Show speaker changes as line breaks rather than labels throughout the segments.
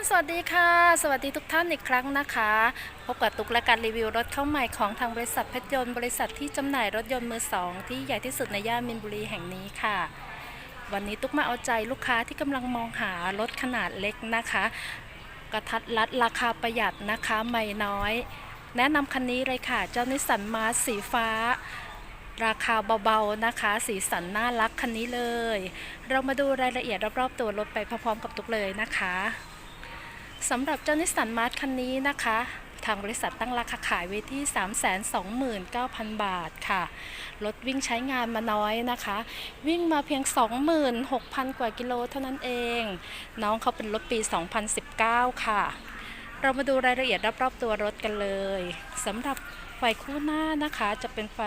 นสวัสดีค่ะ สวัสดีทุกท่านอีกครั้งนะคะ พบกับตุกและการรีวิวรถเข้าใหม่ของทางบริษัทเพชรยนต์บริษัทที่จำหน่ายรถยนต์มือสองที่ใหญ่ที่สุดในย่านมินบุรีแห่งนี้ค่ะ วันนี้ตุกมาเอาใจลูกค้าที่กำลังมองหารถขนาดเล็กนะคะ กระทัดรัดราคาประหยัดนะคะไม่น้อย แนะนำคันนี้เลยค่ะ เจ้านิสสันมาสีฟ้าราคาเบาๆนะคะ สีสันน่ารักคันนี้เลย เรามาดูรายละเอียดรอบๆตัวรถไปพร้อมๆกับตุกเลยนะคะ สำหรับเจ้านิสสันมาร์คันนี้นะคะ ทางบริษัทตั้งราคาขายไว้ที่ 329,000 บาทค่ะ รถวิ่งใช้งานมาน้อยนะคะ วิ่งมาเพียง 26,000 กว่ากิโลเท่านั้นเอง น้องเขาเป็นรถปี 2019 ค่ะ เรามาดูรายละเอียดรอบๆตัวรถกันเลยสำหรับไฟคู่หน้านะคะจะเป็นไฟ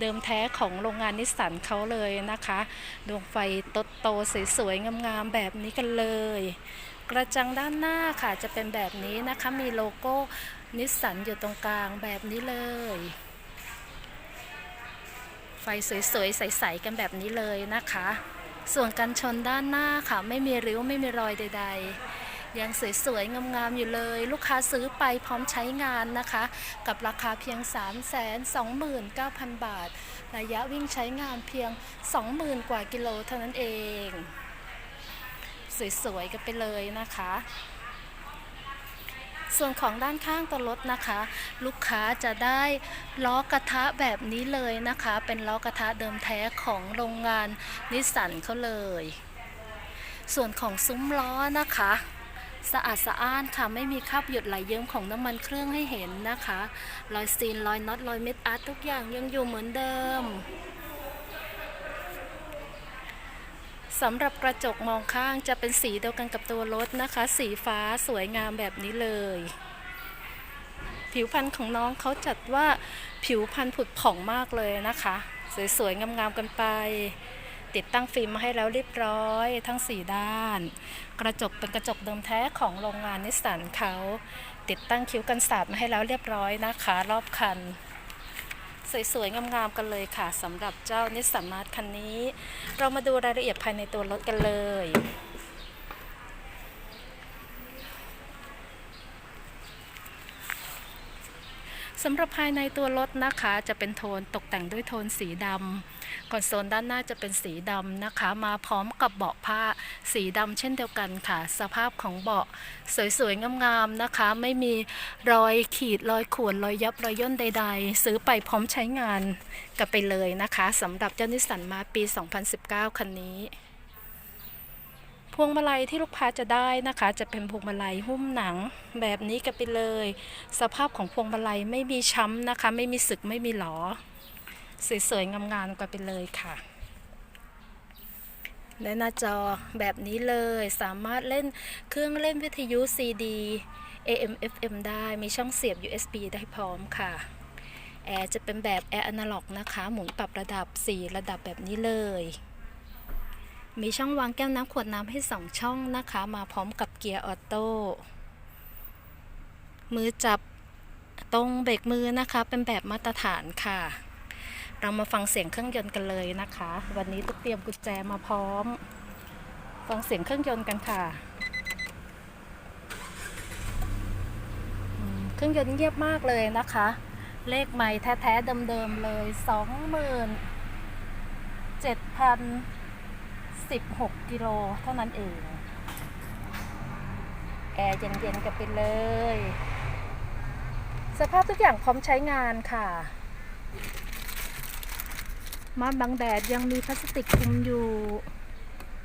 เดิมแท้ของโรงงานนิสสันเขาเลยนะคะ ดวงไฟโตๆสวยๆงามๆแบบนี้กันเลย กระจังด้านหน้าค่ะจะเป็นแบบนี้นะคะ มีโลโก้นิสสันอยู่ตรงกลางแบบนี้เลย ไฟสวยๆ ใสๆกันแบบนี้เลยนะคะ ส่วนกันชนด้านหน้าค่ะ ไม่มีริ้วไม่มีรอยใด ๆ ยังสวยๆ งามๆ อยู่เลย ลูกค้าซื้อไปพร้อมใช้งานนะคะ กับราคาเพียง 329,000 บาท ระยะวิ่งใช้งานเพียง 20,000 กว่ากิโลเท่านั้นเอง สวยๆกันไปเลยนะคะ ส่วนของด้านข้างตัวรถนะคะ ลูกค้าจะได้ล้อกระทะแบบนี้เลยนะคะ เป็นล้อกระทะเดิมแท้ของโรงงานนิสสันเขาเลย ส่วนของซุ้มล้อนะคะสะอาดสะอ้านค่ะไม่มีคราบหยดไหลเยิ้มของน้ำมันเครื่องให้เห็นนะคะ รอยซีนรอยน็อตรอยเม็ดอาร์ตทุกอย่างยังอยู่เหมือนเดิม สำหรับกระจกมองข้างจะเป็นสีเดียวกันกับตัวรถนะคะ สีฟ้าสวยงามแบบนี้เลย ผิวพรรณของน้องเขาจัดว่าผิวพรรณผุดผ่องมากเลยนะคะ สวยๆงามๆกันไป ติดตั้งฟิล์มมาให้แล้วเรียบร้อย ทั้ง 4 ด้าน กระจกเป็นกระจกเดิมแท้ของโรงงานนิสสันเขา ติดตั้งคิ้วกันสาดมาให้แล้วเรียบร้อยนะคะ รอบคัน สวยๆ งามๆ กันเลยค่ะสำหรับเจ้านิสสันมาร์คันนี้ เรามาดูรายละเอียดภายในตัวรถกันเลย สำหรับภายในตัวรถนะคะ จะเป็นโทนตกแต่งด้วยโทนสีดำคอนโซลด้านหน้าจะเป็นสีดำนะคะ มาพร้อมกับเบาะผ้าสีดำเช่นเดียวกันค่ะ สภาพของเบาะสวยๆ งามๆนะคะ ไม่มีรอยขีดรอยข่วนรอยยับรอยย่นใด ๆ ซื้อไปพร้อมใช้งานกันไปเลยนะคะสำหรับเจ้านิสสันมาปี 2019 คันนี้ วงมาลัยที่ลูกค้าจะได้นะคะ จะเป็นพวงมาลัยหุ้มหนังแบบนี้กันไปเลย สภาพของพวงมาลัยไม่มีช้ำนะคะ ไม่มีสึกไม่มีหลอสวยๆงามๆกันไปเลยค่ะและหน้าจอแบบนี้เลยสามารถเล่นเครื่องเล่นวิทยุ CD AM FM ได้มีช่องเสียบ USB ได้พร้อมค่ะแอร์จะเป็นแบบแอร์อนาล็อกนะคะ หมุนปรับระดับ 4 ระดับแบบนี้เลย มีช่องวางแก้วน้ำขวดน้ำให้ 2 ช่องนะคะ มาพร้อมกับเกียร์ออโต้มือจับตรงเบรกมือนะคะ เป็นแบบมาตรฐานค่ะ เรามาฟังเสียงเครื่องยนต์กันเลยนะคะ วันนี้ตุ๊กเตรียมกุญแจมาพร้อม ฟังเสียงเครื่องยนต์กันค่ะเครื่องยนต์เงียบมากเลยนะคะ เลขไม่แท้ๆเดิมๆเลยสองหมื่ นเจ็ดพันสิบหกกิโลเท่านั้นเอง แอร์เย็นๆกันไปเลย สภาพทุกอย่างพร้อมใช้งานค่ะ ม่านบังแดดยังมีพลาสติกคลุมอยู่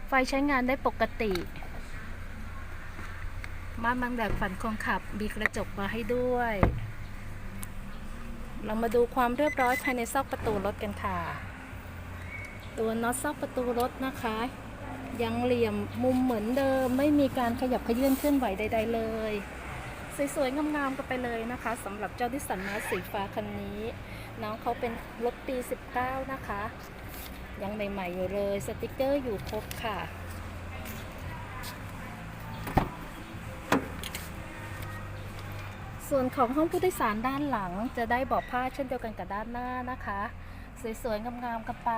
ไฟใช้งานได้ปกติ ม่านบังแดดฝันคนขับมีกระจกมาให้ด้วย เรามาดูความเรียบร้อยภายในซอกประตูรถกันค่ะ ตัวน็อตซอกประตูรถนะคะ ยังเหลี่ยมมุมเหมือนเดิม ไม่มีการขยับขยื่นเคลื่อนไหวใด ๆ เลย สวยๆงามๆกันไปเลยนะคะสำหรับเจ้าดิสันมาสีฟ้าคันนี้ น้องเขาเป็นรถปี 19 นะคะ ยังใหม่ ๆ อยู่เลยสติกเกอร์อยู่ครบค่ะส่วนของห้องผู้โดยสารด้านหลังจะได้เบาะผ้าเช่นเดียวกันกับด้านหน้านะคะ สวยๆ งามๆกันไป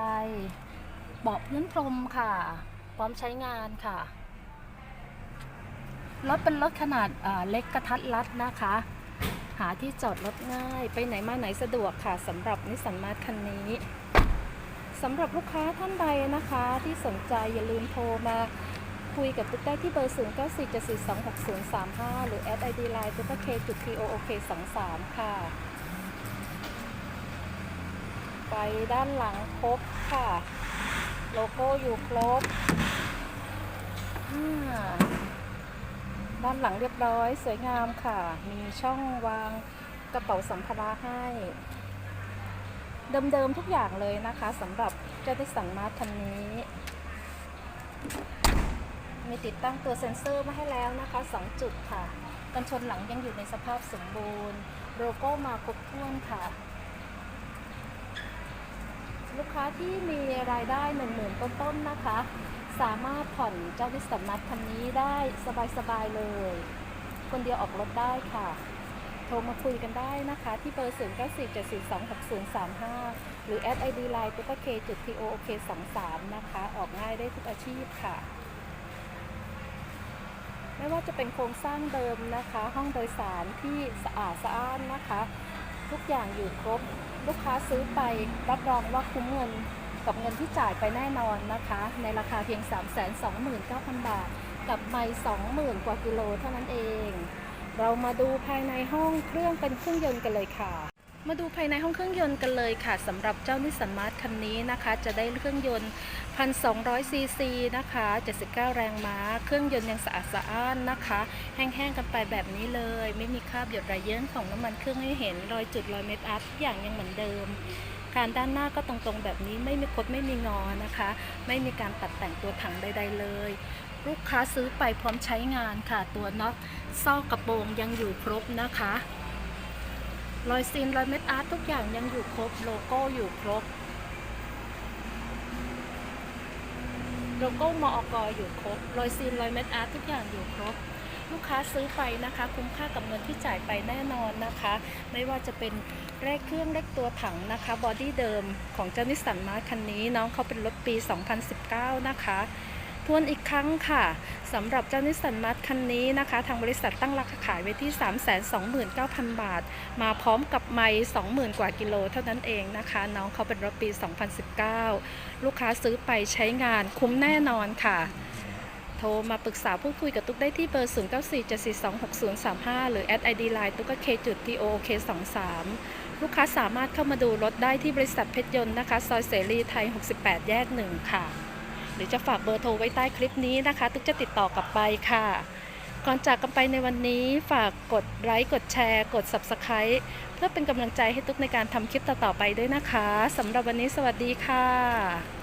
เบาะพื้นพรมค่ะ พร้อมใช้งานค่ะ รถเป็นรถขนาดอ่าเล็กกระทัดรัดนะคะ หาที่จอดรถง่าย ไปไหนมาไหนสะดวกค่ะสำหรับนิสสันมาร์คันนี้สำหรับลูกค้าท่านใดนะคะที่สนใจอย่าลืมโทรมาคุยกับตุ๊กได้ที่เบอร์ 0 9 4 7 4 2 6 0 3 5 หรือแอดไอดีไลน์ตุ๊กเคจุด TOOK 2 3ค่ะ ไปด้านหลังครบค่ะ โลโก้อยู่ครบ ด้านหลังเรียบร้อยสวยงามค่ะ มีช่องวางกระเป๋าสัมภาระให้ เดิมๆทุกอย่างเลยนะคะสำหรับเจ้าดิสันมาร์คันนี้ มีติดตั้งตัวเซ็นเซอร์มาให้แล้วนะคะ 2 จุดค่ะ กันชนหลังยังอยู่ในสภาพสมบูรณ์ โลโก้มาครบถ้วนค่ะ ลูกค้าที่มีรายได้หนึ่งหมื่นต้นๆนะคะ สามารถผ่อนเจ้าดิสมัตคันนี้ได้สบายๆเลย คนเดียวออกรถได้ค่ะ โทรมาคุยกันได้นะคะ ที่เบอร์ 0 9 4 7 4 2 6 0 3 5 หรือแอดไอดีไลน์ตุ๊กเคจุด TOOK 2 3นะคะ ออกง่ายได้ทุกอาชีพค่ะ ไม่ว่าจะเป็นโครงสร้างเดิมนะคะ ห้องโดยสารที่สะอาดสะอ้านนะคะ ทุกอย่างอยู่ครบ ลูกค้าซื้อไปรับรองว่าคุ้มเงินกับเงินที่จ่ายไปแน่นอนนะคะ ในราคาเพียง 329,000 บาท กับไม่20,000 กว่ากิโลเท่านั้นเอง เรามาดูภายในห้องเครื่องเป็นเครื่องยนต์กันเลยค่ะ มาดูภายในห้องเครื่องยนต์กันเลยค่ะสำหรับเจ้านิสสันมาร์ทคันนี้นะคะ จะได้เครื่องยนต์ 1,200ซีซีนะคะ 79 แรงม้า เครื่องยนต์ยังสะอาดสะอ้านนะคะ แห้งๆกันไปแบบนี้เลย ไม่มีคราบหยดระเยิ้งของน้ำมันเครื่องให้เห็น รอยจุดรอยเม็ดอาร์ตทุกอย่างยังเหมือนเดิมการด้านหน้าก็ตรงๆแบบนี้ไม่มีคดไม่มีงอนะคะ ไม่มีการตัดแต่งตัวถังใด ๆ เลย ลูกค้าซื้อไปพร้อมใช้งานค่ะ ตัวน็อตซอกกระโปรงยังอยู่ครบนะคะ รอยซีนรอยเม็ดอาร์ตทุกอย่างยังอยู่ครบโลโก้อยู่ครบ โลโก้มอกอยู่ครบรอยซีนรอยเม็ดอาร์ตทุกอย่างอยู่ครบ ลูกค้าซื้อไปนะคะ คุ้มค่ากับเงินที่จ่ายไปแน่นอนนะคะ ไม่ว่าจะเป็นเลขเครื่องเลขตัวถังนะคะบอดี้เดิมของเจ้านิสสันมาร์คันนี้น้องเขาเป็นรถปี 2019 นะคะ ทวนอีกครั้งค่ะสำหรับเจ้านิสสันมาร์คันนี้นะคะ ทางบริษัทตั้งราคาขายไว้ที่ 329,000 บาท มาพร้อมกับไมล์20,000 กว่ากิโลเท่านั้นเองนะคะ น้องเขาเป็นรถปี 2019 ลูกค้าซื้อไปใช้งานคุ้มแน่นอนค่ะโทรมาปรึกษาพูดคุยกับตุ๊กได้ที่เบอร์ 0 9 4 7 4 2 6 0 3 5 หรือแอดไอดีไลน์ตุ๊กเคจุด TOK 2 3ลูกค้าสามารถเข้ามาดูรถได้ที่บริษัทเพชรยนต์นะคะ ซอยเสรีไทย 68 แยก 1 ค่ะ หรือจะฝากเบอร์โทรไว้ใต้คลิปนี้นะคะ ตุ๊กจะติดต่อกลับไปค่ะ ก่อนจากกันไปในวันนี้ฝากกดไลค์กดแชร์ กด Subscribe เพื่อเป็นกำลังใจให้ตุ๊กในการทำคลิปต่อๆไปด้วยนะคะสำหรับวันนี้สวัสดีค่ะ